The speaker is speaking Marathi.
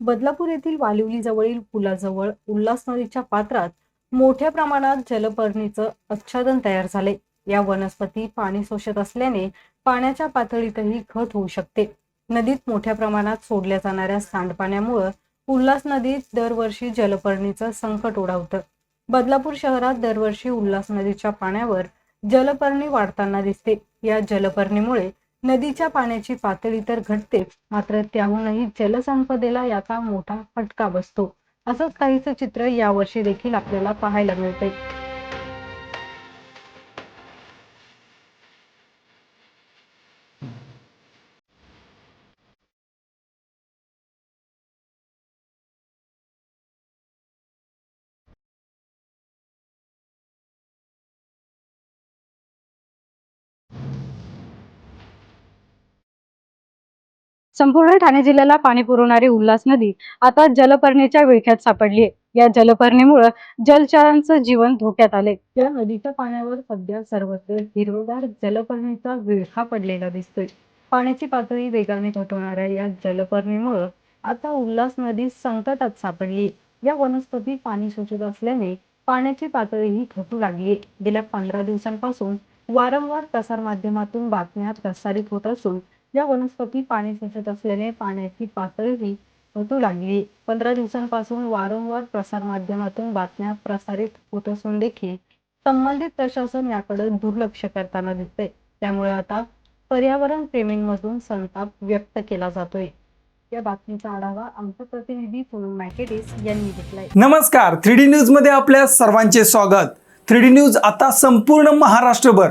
बदलापूर येथील वालिवली जवळील पुलाजवळ उल्हास नदीच्या पात्रात मोठ्या प्रमाणात जलपर्णीचं आच्छादन तयार झाले. या वनस्पती पाणी शोषत असल्याने पाण्याच्या पातळीतही घट होऊ शकते. नदीत मोठ्या प्रमाणात सोडल्या जाणाऱ्या सांडपाण्यामुळं उल्हास नदीत दरवर्षी जलपर्णीचं संकट ओढावतं. बदलापूर शहरात दरवर्षी उल्हास नदीच्या पाण्यावर जलपर्णी वाढताना दिसते. या जलपर्णीमुळे नदीच्या पाण्याची पातळी तर घटते मात्र त्याहूनही जलसंपदेला याचा मोठा फटका बसतो. असंच काहीचं चित्र यावर्षी देखील आपल्याला पाहायला मिळते संपूर्ण ठाणे जिल्ह्याला पाणी पुरवणारी उल्हास नदी आता जलपर्णीच्या विळख्यात सापडली या जलपर्णीमुळे जलचरांचं जीवन धोक्यात आले या नदीच्या पाण्यावर सध्या सर्वत्र हिरवगार जलपर्णीचा विळखा पडलेला दिसतोय. पाण्याची पातळी वेगाने घटवणाऱ्या या जलपर्णीमुळे आता उल्हास नदी संकटात सापडली या वनस्पती पाणी शोषत असल्याने पाण्याची पातळीही घटू लागली गेल्या पंधरा दिवसांपासून वारंवार प्रसारमाध्यमातून बातम्या प्रसारित होत असून या वनस्पती पाणी शोषत असल्याने पाण्याची पातळी घटू लागली. पंधरा दिवसांपासून वारंवार प्रसारमाध्यमातून बातम्या प्रसारित होत असून देखील संबंधित प्रशासन याकडे दुर्लक्ष करताना दिसते त्यामुळे आता पर्यावरण प्रेमींमधून संताप व्यक्त केला जातोय. या बातमीचा आढावा आमचा प्रतिनिधी सोनम मॅकेडिस यांनी घेतलाय. नमस्कार. थ्री डी न्यूजमध्ये आपल्या सर्वांचे स्वागत. थ्री डी न्यूज आता संपूर्ण महाराष्ट्रभर